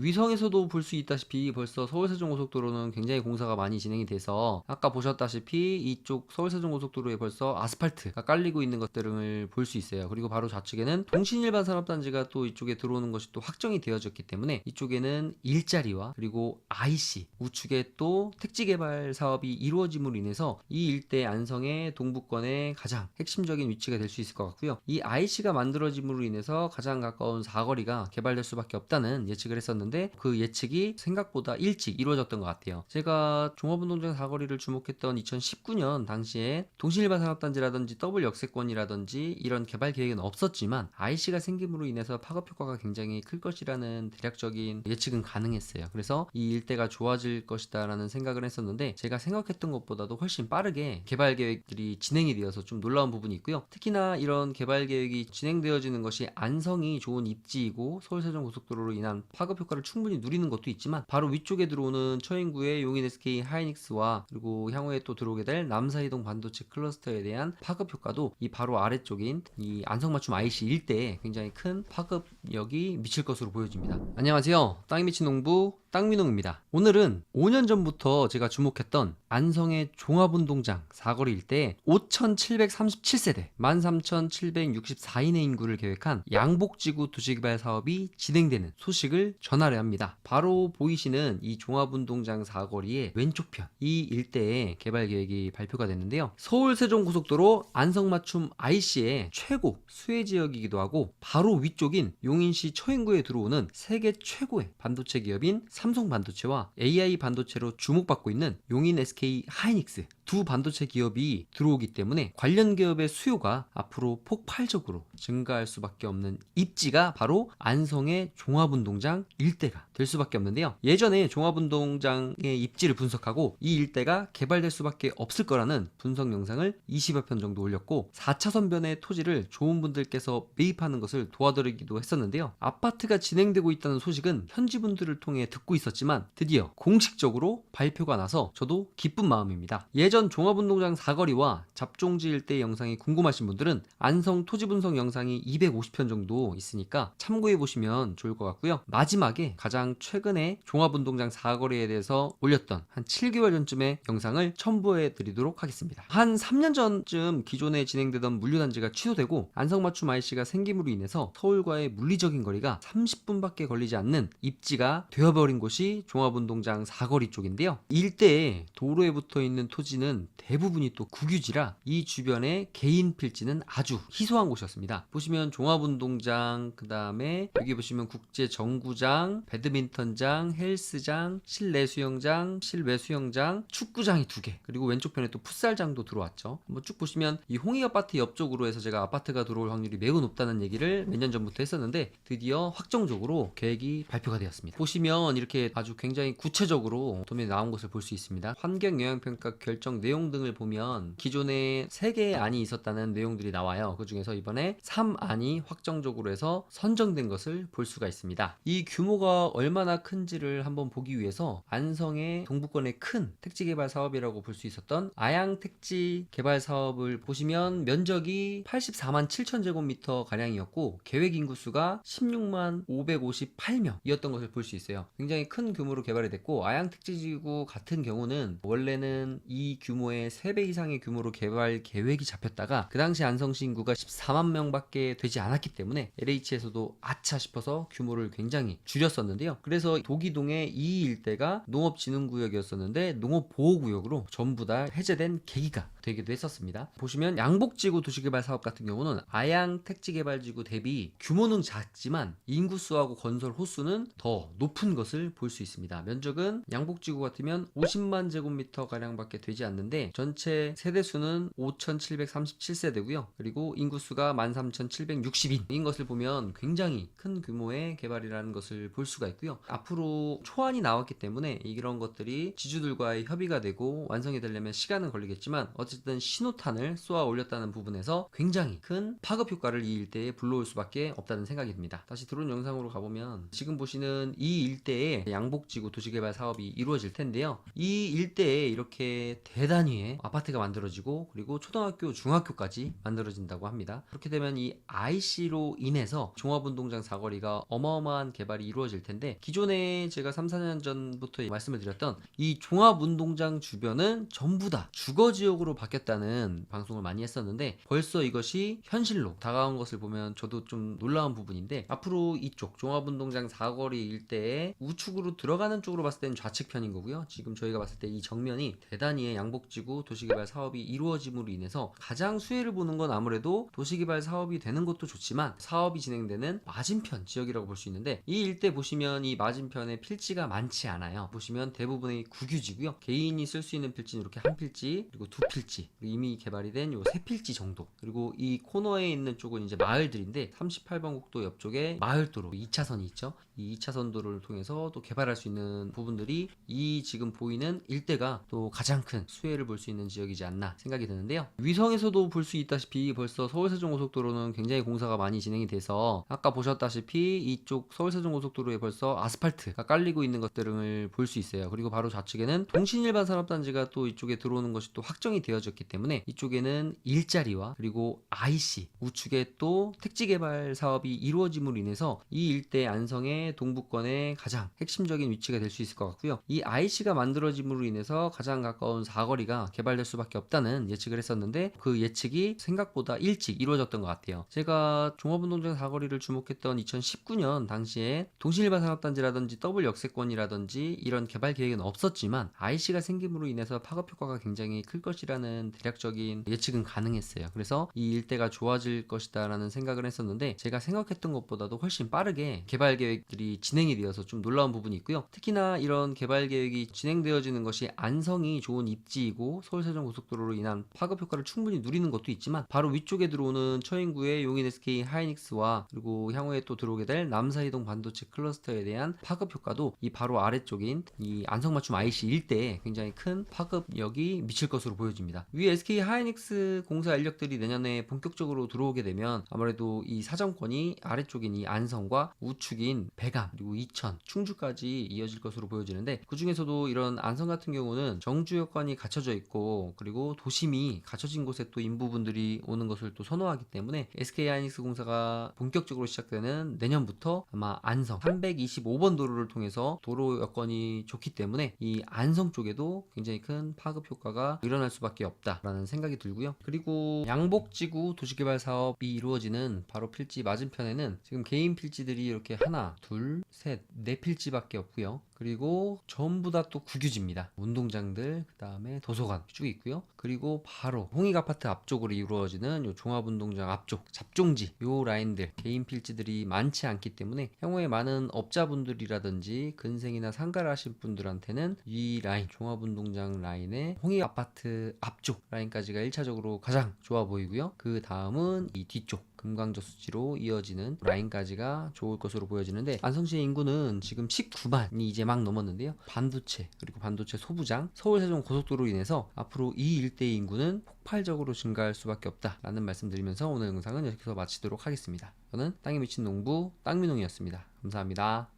위성에서도 볼 수 있다시피 벌써 서울세종고속도로는 굉장히 공사가 많이 진행이 돼서 아까 보셨다시피 이쪽 서울세종고속도로에 벌써 아스팔트가 깔리고 있는 것들을 볼 수 있어요. 그리고 바로 좌측에는 동신일반 산업단지가 또 이쪽에 들어오는 것이 또 확정이 되어졌기 때문에 이쪽에는 일자리와 그리고 IC 우측에 또 택지 개발 사업이 이루어짐으로 인해서 이 일대 안성의 동부권의 가장 핵심적인 위치가 될 수 있을 것 같고요. 이 IC가 만들어짐으로 인해서 가장 가까운 사거리가 개발될 수밖에 없다는 예측을 했었는데 그 예측이 생각보다 일찍 이루어졌던 것 같아요. 제가 종합운동장 사거리를 주목했던 2019년 당시에 동신일반 산업단지라든지 더블 역세권이라든지 이런 개발 계획은 없었지만 IC가 생김으로 인해서 파급 효과가 굉장히 클 것이라는 대략적인 예측은 가능했어요. 그래서 이 일대가 좋아질 것이다라는 생각을 했었는데 제가 생각했던 것보다도 훨씬 빠르게 개발 계획들이 진행이 되어서 좀 놀라운 부분이 있고요. 특히나 이런 개발 계획이 진행되어지는 것이 안성이 좋은 입지이고 서울 세종 고속도로로 인한 파급 효과를 충분히 누리는 것도 있지만 바로 위쪽에 들어오는 처인구의 용인 SK 하이닉스와 그리고 향후에 또 들어오게 될 남사이동 반도체 클러스터에 대한 파급 효과도 이 바로 아래쪽인 이 안성맞춤 IC 일대에 굉장히 큰 파급력이 미칠 것으로 보여집니다. 안녕하세요. 땅이 미친 농부 땅민홍입니다. 오늘은 5년 전부터 제가 주목했던 안성의 종합운동장 사거리 일대에 5,737세대 13,764인의 인구를 계획한 양복지구 도시개발 사업이 진행되는 소식을 전하려 합니다. 바로 보이시는 이 종합운동장 사거리의 왼쪽편 이 일대에 개발 계획이 발표가 됐는데요. 서울 세종고속도로 안성맞춤 IC의 최고 수혜 지역이기도 하고 바로 위쪽인 용인시 처인구에 들어오는 세계 최고의 반도체 기업인 삼성 반도체와 AI 반도체로 주목받고 있는 용인 SK 하이닉스 두 반도체 기업이 들어오기 때문에 관련 기업의 수요가 앞으로 폭발적으로 증가할 수밖에 없는 입지가 바로 안성의 종합운동장 일대가 될 수밖에 없는데요. 예전에 종합운동장의 입지를 분석하고 이 일대가 개발될 수밖에 없을 거라는 분석 영상을 20여 편 정도 올렸고 4차선변의 토지를 좋은 분들께서 매입하는 것을 도와드리기도 했었는데요. 아파트가 진행되고 있다는 소식은 현지 분들을 통해 듣고 있었지만 드디어 공식적으로 발표가 나서 저도 기쁜 마음입니다. 예전 종합운동장 사거리와 잡종지 일대 영상이 궁금하신 분들은 안성 토지 분석 영상이 250편 정도 있으니까 참고해 보시면 좋을 것 같고요. 마지막에 가장 최근에 종합운동장 사거리에 대해서 올렸던 한 7개월 전쯤의 영상을 첨부해 드리도록 하겠습니다. 한 3년 전쯤 기존에 진행되던 물류단지가 취소되고 안성맞춤 IC가 생김으로 인해서 서울과의 물리적인 거리가 30분밖에 걸리지 않는 입지가 되어버린 곳이 종합운동장 사거리 쪽인데요. 이 일대에 도로에 붙어 있는 토지는 대부분이 또 국유지라 이 주변의 개인 필지는 아주 희소한 곳이었습니다. 보시면 종합운동장, 그 다음에 여기 보시면 국제정구장, 배드민턴장, 헬스장, 실내 수영장, 실외 수영장, 축구장이 두 개, 그리고 왼쪽 편에 또 풋살장도 들어왔죠. 한번 쭉 보시면 이 홍익 아파트 옆쪽으로 해서 제가 아파트가 들어올 확률이 매우 높다는 얘기를 몇 년 전부터 했었는데 드디어 확정적으로 계획이 발표가 되었습니다. 보시면 이렇게 아주 굉장히 구체적으로 도면에 나온 것을 볼 수 있습니다. 환경 영향 평가 결정 내용 등을 보면 기존에 3개의 안이 있었다는 내용들이 나와요. 그 중에서 이번에 3안이 확정적으로 해서 선정된 것을 볼 수가 있습니다. 이 규모가 얼마나 큰지를 한번 보기 위해서 안성의 동부권의 큰 택지 개발 사업이라고 볼 수 있었던 아양 택지 개발 사업을 보시면 면적이 84만 7천 제곱미터 가량이었고 계획 인구수가 16만 558명이었던 것을 볼 수 있어요. 굉장히 큰 규모로 개발이 됐고 아양 택지지구 같은 경우는 원래는 이 규모의 3배 이상의 규모로 개발 계획이 잡혔다가 그 당시 안성시 인구가 14만 명밖에 되지 않았기 때문에 LH에서도 아차 싶어서 규모를 굉장히 줄였었는데요. 그래서 도기동의 이 일대가 농업진흥구역이었었는데 농업보호구역으로 전부 다 해제된 계기가 되기도 했었습니다. 보시면 양복지구 도시개발 사업 같은 경우는 아양 택지개발지구 대비 규모는 작지만 인구수하고 건설 호수는 더 높은 것을 볼 수 있습니다. 면적은 양복지구 같으면 50만 제곱미터 가량밖에 되지 않는 데 전체 세대 수는 5,737세대고요. 그리고 인구수가 13,760인인 것을 보면 굉장히 큰 규모의 개발이라는 것을 볼 수가 있고요. 앞으로 초안이 나왔기 때문에 이런 것들이 지주들과의 협의가 되고 완성이 되려면 시간은 걸리겠지만 어쨌든 신호탄을 쏘아 올렸다는 부분에서 굉장히 큰 파급 효과를 이 일대에 불러올 수밖에 없다는 생각이 듭니다. 다시 드론 영상으로 가보면 지금 보시는 이 일대에 양복지구 도시개발 사업이 이루어질 텐데요. 이 일대에 이렇게 대 단위의 아파트가 만들어지고 그리고 초등학교, 중학교까지 만들어진다고 합니다. 그렇게 되면 이 IC로 인해서 종합운동장 사거리가 어마어마한 개발이 이루어질 텐데 기존에 제가 3, 4년 전부터 말씀을 드렸던 이 종합운동장 주변은 전부 다 주거 지역으로 바뀌었다는 방송을 많이 했었는데 벌써 이것이 현실로 다가온 것을 보면 저도 좀 놀라운 부분인데 앞으로 이쪽 종합운동장 사거리 일대에 우측으로 들어가는 쪽으로 봤을 때는 좌측편인 거고요. 지금 저희가 봤을 때 이 정면이 대단히 양 복지구 도시개발 사업이 이루어짐으로 인해서 가장 수혜를 보는 건 아무래도 도시개발 사업이 되는 것도 좋지만 사업이 진행되는 맞은편 지역이라고 볼 수 있는데 이 일대 보시면 이 맞은편에 필지가 많지 않아요. 보시면 대부분의 국유지고요. 개인이 쓸 수 있는 필지는 이렇게 한 필지 그리고 두 필지 그리고 이미 개발이 된 요 세 필지 정도 그리고 이 코너에 있는 쪽은 이제 마을들인데 38번 국도 옆쪽에 마을도로 2차선이 있죠. 이 2차선 도로를 통해서 또 개발할 수 있는 부분들이 이 지금 보이는 일대가 또 가장 큰 수혜를 볼 수 있는 지역이지 않나 생각이 드는데요. 위성에서도 볼 수 있다시피 벌써 서울세종고속도로는 굉장히 공사가 많이 진행이 돼서 아까 보셨다시피 이쪽 서울세종고속도로에 벌써 아스팔트가 깔리고 있는 것들을 볼 수 있어요. 그리고 바로 좌측에는 동신일반 산업단지가 또 이쪽에 들어오는 것이 또 확정이 되어졌기 때문에 이쪽에는 일자리와 그리고 IC 우측에 또 택지 개발 사업이 이루어짐으로 인해서 이 일대 안성의 동부권의 가장 핵심적인 위치가 될 수 있을 것 같고요. 이 IC가 만들어짐으로 인해서 가장 가까운 사거리가 개발될 수밖에 없다는 예측을 했었는데 그 예측이 생각보다 일찍 이루어졌던 것 같아요. 제가 종합운동장 사거리를 주목했던 2019년 당시에 동신일반 산업단지라든지 더블 역세권이라든지 이런 개발 계획은 없었지만 IC가 생김으로 인해서 파급 효과가 굉장히 클 것이라는 대략적인 예측은 가능했어요. 그래서 이 일대가 좋아질 것이다라는 생각을 했었는데 제가 생각했던 것보다도 훨씬 빠르게 개발 계획들이 진행이 되어서 좀 놀라운 부분이 있고요. 특히나 이런 개발 계획이 진행되어지는 것이 안성이 좋은 입지 이고 서울세종고속도로로 인한 파급 효과를 충분히 누리는 것도 있지만 바로 위쪽에 들어오는 처인구의 용인 SK 하이닉스와 그리고 향후에 또 들어오게 될 남사이동 반도체 클러스터에 대한 파급 효과도 이 바로 아래쪽인 이 안성맞춤 IC 일대에 굉장히 큰 파급력이 미칠 것으로 보여집니다. 위 SK 하이닉스 공사 인력들이 내년에 본격적으로 들어오게 되면 아무래도 이 사정권이 아래쪽인 이 안성과 우측인 배감 그리고 이천 충주까지 이어질 것으로 보여지는데 그 중에서도 이런 안성 같은 경우는 정주 여건이 갖춰져 있고 그리고 도심이 갖춰진 곳에 또 인부분들이 오는 것을 또 선호하기 때문에 SK 하이닉스 공사가 본격적으로 시작되는 내년부터 아마 안성 325번 도로를 통해서 도로 여건이 좋기 때문에 이 안성 쪽에도 굉장히 큰 파급 효과가 일어날 수밖에 없다라는 생각이 들고요. 그리고 양복지구 도시개발 사업이 이루어지는 바로 필지 맞은편에는 지금 개인 필지들이 이렇게 하나, 둘, 셋, 네 필지밖에 없고요. 그리고 전부 다 또 국유지입니다. 운동장들, 그 다음에 도서관 쭉 있고요. 그리고 바로 홍익 아파트 앞쪽으로 이루어지는 요 종합운동장 앞쪽 잡종지 요 라인들 개인 필지들이 많지 않기 때문에 향후에 많은 업자분들이라든지 근생이나 상가를 하신 분들한테는 이 라인 종합운동장 라인의 홍익 아파트 앞쪽 라인까지가 1차적으로 가장 좋아 보이고요. 그 다음은 이 뒤쪽 금강저 수지로 이어지는 라인까지가 좋을 것으로 보여지는데 안성시의 인구는 지금 19만이 이제 막 넘었는데요. 반도체 그리고 반도체 소부장 서울 세종 고속도로로 인해서 앞으로 이 일대의 인구는 폭발적으로 증가할 수밖에 없다라는 말씀드리면서 오늘 영상은 여기서 마치도록 하겠습니다. 저는 땅에 미친 농부 땅민홍이었습니다. 감사합니다.